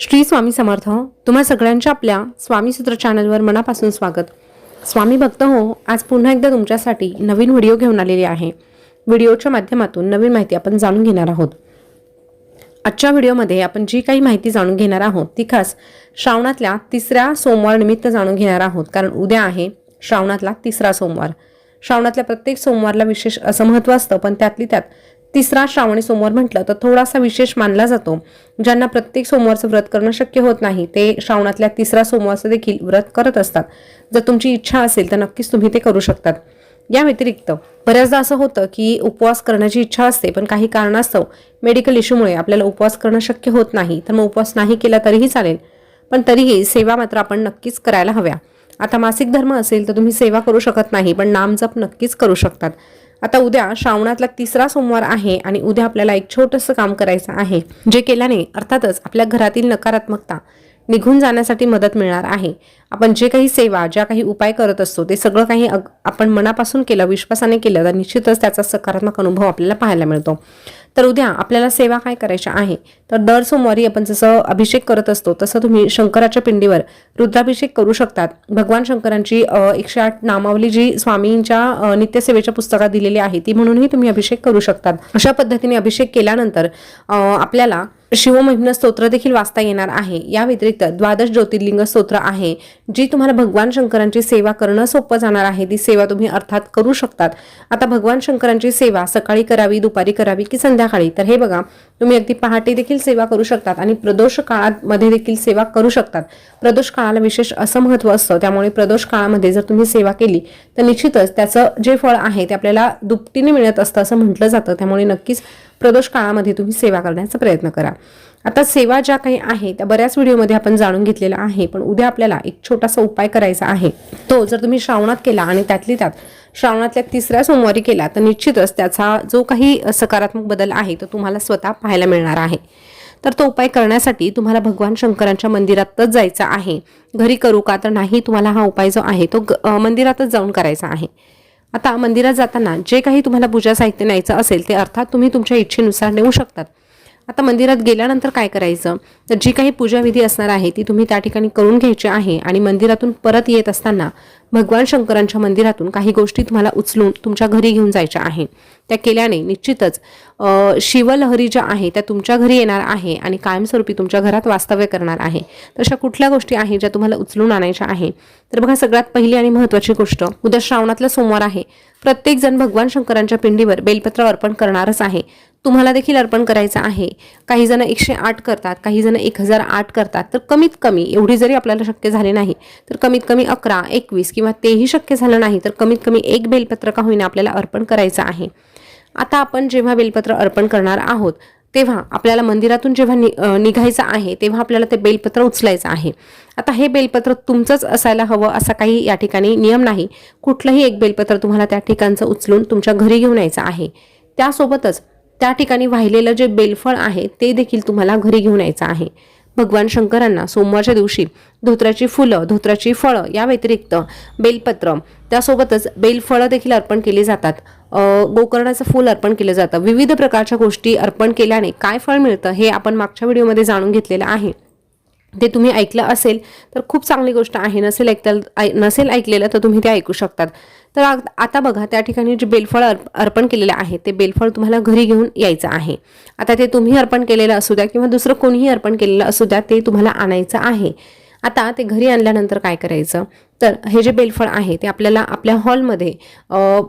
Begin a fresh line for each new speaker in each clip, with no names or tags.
श्री स्वामी समर्थ हो. तुम्हा सगळ्यांच्या आपल्या स्वामी सूत्र चॅनलवर मनापासून स्वागत. स्वामी भक्त हो आज पुन्हा एकदा तुमच्यासाठी नवीन व्हिडिओ घेऊन आलेले आहे. व्हिडिओच्या माध्यमातून नवीन माहिती आपण जाणून घेणार आहोत. आजच्या व्हिडिओमध्ये आपण जी काही माहिती जाणून घेणार आहोत ती खास श्रावणातल्या तिसऱ्या सोमवार निमित्त जाणून घेणार आहोत. कारण उद्या आहे श्रावणातला तिसरा सोमवार. श्रावणातल्या प्रत्येक सोमवारला विशेष असं महत्त्व असतं पण त्यातली त्यात तिसरा श्रावणी सोमवार म्हटलं तर थोडासा विशेष मानला जातो. ज्यांना प्रत्येक सोमवारचं व्रत करणं शक्य होत नाही ते श्रावणातल्या तिसरा सोमवारचं देखील व्रत करत असतात. जर तुमची इच्छा असेल तर नक्कीच तुम्ही ते करू शकतात. या व्यतिरिक्त बऱ्याचदा असं होतं की उपवास करण्याची इच्छा असते पण काही कारणास्तव मेडिकल इश्यूमुळे आपल्याला उपवास करणं शक्य होत नाही. तर मग उपवास नाही केला तरीही चालेल पण तरीही सेवा मात्र आपण नक्कीच करायला हव्या. आता मासिक धर्म असेल तर तुम्ही सेवा करू शकत नाही पण नामजप नक्कीच करू शकतात. आता उद्या श्रावणातला तिसरा सोमवार आहे आणि उद्या आपल्याला एक छोटंसं काम करायचं आहे जे केल्याने अर्थातच आपल्या घरातील नकारात्मकता निघून जाण्यासाठी मदत मिळणार आहे. आपण जे काही सेवा ज्या काही उपाय करत असतो ते सगळं काही अग- आपण मनापासून केलं विश्वासाने केलं तर निश्चितच त्याचा सकारात्मक अनुभव आपल्याला पाहायला मिळतो. तर उद्या आपल्याला सेवा काय करायच्या आहे? तर दर सोमवारी आपण जसं अभिषेक करत असतो तसं तुम्ही शंकराच्या पिंडीवर रुद्राभिषेक करू शकतात. भगवान शंकरांची एकशे आठ नामावली जी स्वामींच्या नित्यसेवेच्या पुस्तकात दिलेली आहे ती म्हणूनही तुम्ही अभिषेक करू शकतात. अशा पद्धतीने अभिषेक केल्यानंतर आपल्याला शिवमहिम्न स्तोत्र देखील वाचता येणार आहे. या व्यतिरिक्त द्वादश ज्योतिर्लिंग स्तोत्र आहे जी तुम्हाला भगवान शंकरांची सेवा करणं सोपं जाणार आहे. ती सेवा तुम्ही अर्थात करू शकतात. आता भगवान शंकरांची सेवा सकाळी करावी दुपारी करावी की संध्याकाळी? तर हे बघा तुम्ही अगदी पहाटे देखील सेवा करू शकतात आणि प्रदोष काळामध्ये देखील सेवा करू शकतात. प्रदोष काळाला विशेष असं महत्त्व असतं. त्यामुळे प्रदोष काळामध्ये जर तुम्ही सेवा केली तर निश्चितच त्याचं जे फळ आहे ते आपल्याला दुपटीने मिळत असतं असं म्हटलं जातं. त्यामुळे नक्कीच प्रदोष काळामध्ये तुम्ही सेवा करण्याचा प्रयत्न करा. आता सेवा ज्या काही आहे त्या बऱ्याच व्हिडिओमध्ये आपण जाणून घेतलेला आहे पण उद्या आपल्याला एक छोटासा उपाय करायचा आहे. तो जर तुम्ही श्रावणात केला आणि त्यातली त्यात श्रावणातल्या तिसऱ्या सोमवारी केला तर निश्चितच त्याचा जो काही सकारात्मक बदल आहे तो तुम्हाला स्वतः पाहायला मिळणार आहे. तर तो उपाय करण्यासाठी तुम्हाला भगवान शंकरांच्या मंदिरातच जायचं आहे. घरी करू का तर नाही तुम्हाला हा उपाय जो आहे तो मंदिरातच जाऊन करायचा आहे. आता मंदिरात जाताना जे काही तुम्हाला पूजा साहित्य न्यायचं असेल ते अर्थात तुम्ही तुमच्या इच्छेनुसार नेऊ शकतात. आता मंदिरात गेल्यानंतर काय करायचं? तर जी काही पूजाविधी असणार आहे ती तुम्ही त्या ठिकाणी करून घ्यायची आहे आणि मंदिरातून परत येत असताना भगवान शंकरांच्या मंदिरातून काही गोष्टी तुम्हाला उचलून तुमच्या घरी घेऊन जायच्या आहे. त्या केल्याने निश्चितच शिवलहरी ज्या आहे त्या तुमच्या घरी येणार आहे आणि कायमस्वरूपी तुमच्या घरात वास्तव्य करणार आहे. तर अशा कुठल्या गोष्टी आहे ज्या तुम्हाला उचलून आणायच्या आहे? तर बघा सगळ्यात पहिली आणि महत्त्वाची गोष्ट उद्या श्रावणातला सोमवार आहे. प्रत्येक जण भगवान शंकरांच्या पिंडीवर बेलपत्र अर्पण करणारच आहे. तुम्हाला देखील अर्पण करायचं आहे. काही जण एकशे आठ करतात काही जण एक हजार आठ करतात. तर कमीत कमी एवढी जरी आपल्याला शक्य झाले नाही तर कमीत कमी अकरा एकवीस किंवा तेही शक्य झालं नाही तर कमीत कमी एक बेलपत्र का होईना आपल्याला अर्पण करायचं आहे. आता आपण जेव्हा बेलपत्र अर्पण करणार आहोत तेव्हा आपल्याला मंदिरातून जेव्हा नि निघायचं आहे तेव्हा आपल्याला ते बेलपत्र उचलायचं आहे. आता हे बेलपत्र तुमचंच असायला हवं असा काही या ठिकाणी नियम नाही. कुठलंही एक बेलपत्र तुम्हाला त्या ठिकाणचं उचलून तुमच्या घरी घेऊन यायचं आहे. त्यासोबतच त्या ठिकाणी वाहिलेलं जे बेलफळ आहे ते देखील तुम्हाला घरी घेऊन यायचं आहे. भगवान शंकरांना सोमवारच्या दिवशी धोत्राची फुलं धोत्राची फळं या व्यतिरिक्त बेलपत्र त्यासोबतच बेलफळं देखील अर्पण केली जातात. गोकर्णाचं फूल अर्पण केलं जातं. विविध प्रकारच्या गोष्टी अर्पण केल्याने काय फळ मिळतं हे आपण मागच्या व्हिडिओमध्ये जाणून घेतलेलं आहे. ते तुम्ही ऐकलं असेल तर खूप चांगली गोष्ट आहे. नसेल ऐकता ऐ- नसेल ऐकलेलं तर तुम्ही ते ऐकू शकतात. तर आ- आता बघा त्या ठिकाणी जे बेलफळ अर्प अर्पण केलेलं आहे ते बेलफळ तुम्हाला घरी घेऊन यायचं आहे. आता ते तुम्ही अर्पण केलेलं असू द्या किंवा दुसरं कोणीही अर्पण केलेलं असू द्या ते तुम्हाला आणायचं आहे. आता ते घरी आणल्यानंतर काय करायचं? तर हे जे बेलफळ आहे ते आपल्याला आपल्या हॉलमध्ये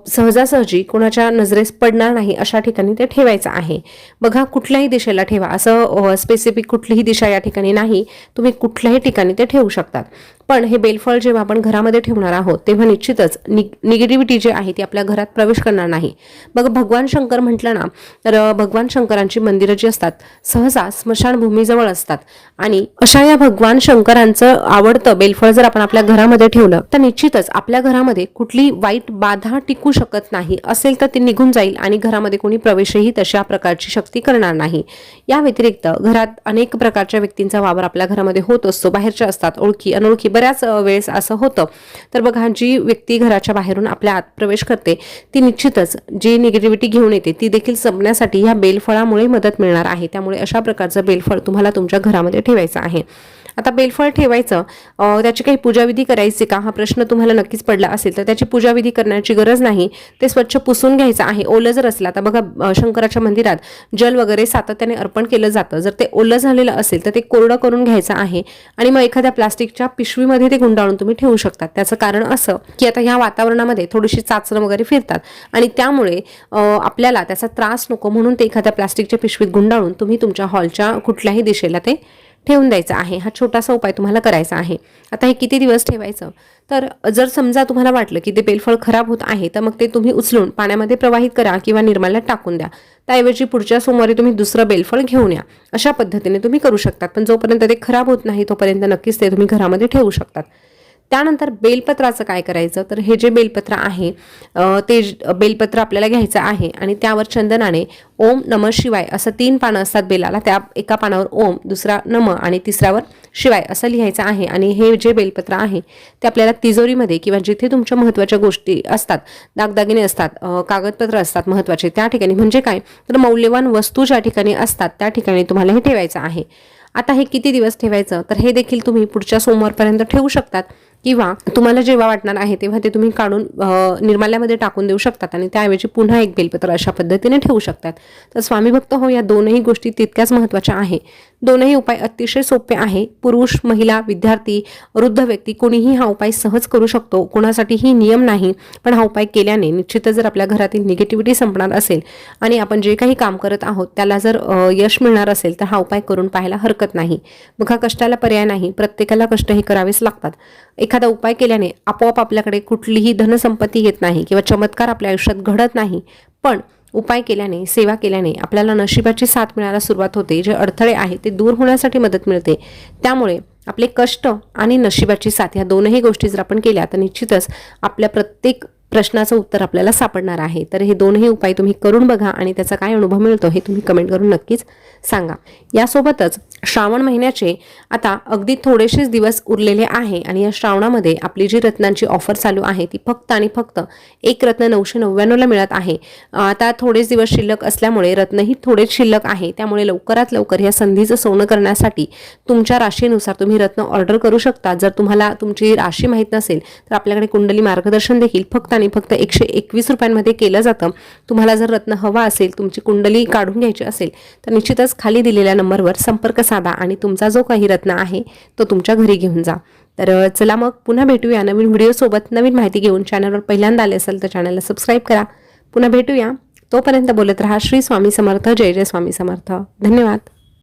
सहजासहजी कोणाच्या नजरेस पडणार नाही अशा ठिकाणी ते ठेवायचं आहे. बघा कुठल्याही दिशेला ठेवा. असं स्पेसिफिक कुठलीही दिशा या ठिकाणी नाही. तुम्ही कुठल्याही ठिकाणी ते ठेवू शकतात. पण हे बेलफळ जेव्हा आपण घरामध्ये ठेवणार आहोत तेव्हा निश्चितच नि निगेटिव्हिटी जी आहे ती आपल्या घरात प्रवेश करणार नाही. बघ भगवान शंकर म्हटलं ना तर भगवान शंकरांची मंदिरं जी असतात सहसा स्मशानभूमीजवळ असतात. आणि अशा या भगवान शंकरांचं आवडतं बेलफळ जर आपण आपल्या घरामध्ये ठेवलं तर निश्चितच आपल्या घरामध्ये कुठली वाईट बाधा टिकू शकत नाही. असेल तर ती निघून जाईल आणि घरामध्ये कोणी प्रवेशही तशा प्रकारची शक्ती करणार नाही. या व्यतिरिक्त घरात अनेक प्रकारच्या व्यक्तींचा वावर आपल्या घरामध्ये होत असतो. बाहेरच्या असतात ओळखी अनोळखी. बऱ्याच वेळेस असं होतं. तर बघा जी व्यक्ती घराच्या बाहेरून आपल्या आत प्रवेश करते ती निश्चितच जी निगेटिव्हिटी घेऊन येते ती देखील संपण्यासाठी ह्या बेलफळामुळे मदत मिळणार आहे. त्यामुळे अशा प्रकारचं बेलफळ तुम्हाला तुमच्या घरामध्ये ठेवायचं आहे. आता बेलफळ ठेवायचं त्याची काही पूजाविधी करायची का हा प्रश्न तुम्हाला नक्कीच पडला असेल तर त्याची पूजाविधी करण्याची गरज नाही. ते स्वच्छ पुसून घ्यायचं आहे. ओलं जर असलं तर बघा शंकराच्या मंदिरात जल वगैरे सातत्याने अर्पण केलं जातं. जर ते ओलं झालेलं असेल तर ते कोरडं करून घ्यायचं आहे आणि मग एखाद्या प्लास्टिकच्या पिशवीमध्ये ते गुंडाळून तुम्ही ठेवू शकता त्याचं कारण असं की आता ह्या वातावरणामध्ये थोडीशी चाचणं वगैरे फिरतात आणि त्यामुळे आपल्याला त्याचा त्रास नको म्हणून ते एखाद्या प्लास्टिकच्या पिशवीत गुंडाळून तुम्ही तुमच्या हॉलच्या कुठल्याही दिशेला ते ठेवून द्यायचा आहे. हा छोटासा उपाय तुम्हाला करायचा आहे. आता हे किती दिवस ठेवायचं? तर जर समजा तुम्हाला वाटलं की ते बेलफळ खराब होत आहे तर मग ते तुम्ही उचलून पाण्यामध्ये प्रवाहित करा किंवा निर्माल्यात टाकून द्या. त्याऐवजी पुढच्या सोमवारी तुम्ही दुसरं बेलफळ घेऊन या. अशा पद्धतीने तुम्ही करू शकतात. पण जोपर्यंत ते खराब होत नाही तोपर्यंत नक्कीच ते तुम्ही घरामध्ये ठेवू शकतात. त्यानंतर बेलपत्राचं काय करायचं? तर हे जे बेलपत्र आहे ते बेलपत्र आपल्याला घ्यायचं आहे आणि त्यावर चंदनाने ओम नम शिवाय असं तीन पानं असतात बेलाला त्या एका पानावर ओम दुसरा नम आणि तिसऱ्यावर शिवाय असं लिहायचं आहे. आणि हे जे बेलपत्र आहे ते आपल्याला तिजोरीमध्ये किंवा जिथे तुमच्या महत्त्वाच्या गोष्टी असतात दागदागिने असतात कागदपत्र असतात महत्त्वाचे त्या ठिकाणी. म्हणजे काय? तर मौल्यवान वस्तू ज्या ठिकाणी असतात त्या ठिकाणी तुम्हाला हे ठेवायचं आहे. आता हे किती दिवस ठेवायचं? तर हे देखील तुम्ही पुढच्या सोमवारपर्यंत ठेवू शकतात. किंवा तुम्हाला जेव्हा वाटणार आहे तेव्हा ते तुम्ही काढून निर्माल्यामध्ये टाकून देऊ शकतात आणि त्याऐवजी पुन्हा एक बेलपत्र अशा पद्धतीने ठेवू शकतात. तर स्वामी भक्त हो या दोनही गोष्टी तितक्याच महत्त्वाच्या आहे. दोनही उपाय अतिशय सोपे आहे. पुरुष महिला विद्यार्थी वृद्ध व्यक्ती कोणीही हा उपाय सहज करू शकतो. कोणासाठीही नियम नाही. पण हा उपाय केल्याने निश्चितच जर आपल्या घरातील निगेटिव्हिटी संपणार असेल आणि आपण जे काही काम करत आहोत त्याला जर यश मिळणार असेल तर हा उपाय करून पाहायला हरकत नाही. बघा कष्टाला पर्याय नाही. प्रत्येकाला कष्ट हे करावेच लागतात. एखादा उपाय केल्याने आपोआप आपल्याकडे कुठलीही धनसंपत्ती येत नाही किंवा चमत्कार आपल्या आयुष्यात घडत नाही. पण उपाय केल्याने सेवा केल्याने आपल्याला नशिबाची साथ मिळायला सुरुवात होते. जे अडथळे आहेत ते दूर होण्यासाठी मदत मिळते. त्यामुळे आपले कष्ट आणि नशिबाची साथ ह्या दोनही गोष्टी जर आपण केल्या तर निश्चितच आपल्या प्रत्येक प्रश्नाचं उत्तर आपल्याला सापडणार आहे. तर हे दोनही उपाय तुम्ही करून बघा आणि त्याचा काय अनुभव मिळतो हे तुम्ही कमेंट करून नक्कीच सांगा. यासोबतच श्रावण महिन्याचे आता अगदी थोडेसेच दिवस उरलेले आहे आणि या श्रावणामध्ये आपली जी रत्नांची ऑफर चालू आहे ती फक्त आणि फक्त एक रत्न नऊशे नव्याण्णवला मिळत आहे. आता थोडेच दिवस शिल्लक असल्यामुळे रत्नही थोडेच शिल्लक आहे. त्यामुळे लवकरात लवकर या संधीचं सोनं करण्यासाठी तुमच्या राशीनुसार तुम्ही रत्न ऑर्डर करू शकता. जर तुम्हाला तुमची राशी माहीत नसेल तर आपल्याकडे कुंडली मार्गदर्शन देखील फक्त आणि फक्त एकशे एकवीस रुपयांमध्ये केलं जातं. तुम्हाला जर रत्न हवा असेल तुमची कुंडली काढून घ्यायची असेल तर निश्चितच खाली दिलेल्या नंबरवर संपर्क साधा आणि तुमचा जो काही रत्न आहे तो तुमच्या घरी घेऊन जा. तर चला मग पुन्हा भेटूया नवीन व्हिडिओसोबत नवीन माहिती घेऊन चॅनलवर पहिल्यांदा आले असेल तर चॅनलला सबस्क्राईब करा. पुन्हा भेटूया. तोपर्यंत बोलत राहा श्री स्वामी समर्थ जय जय स्वामी समर्थ. धन्यवाद.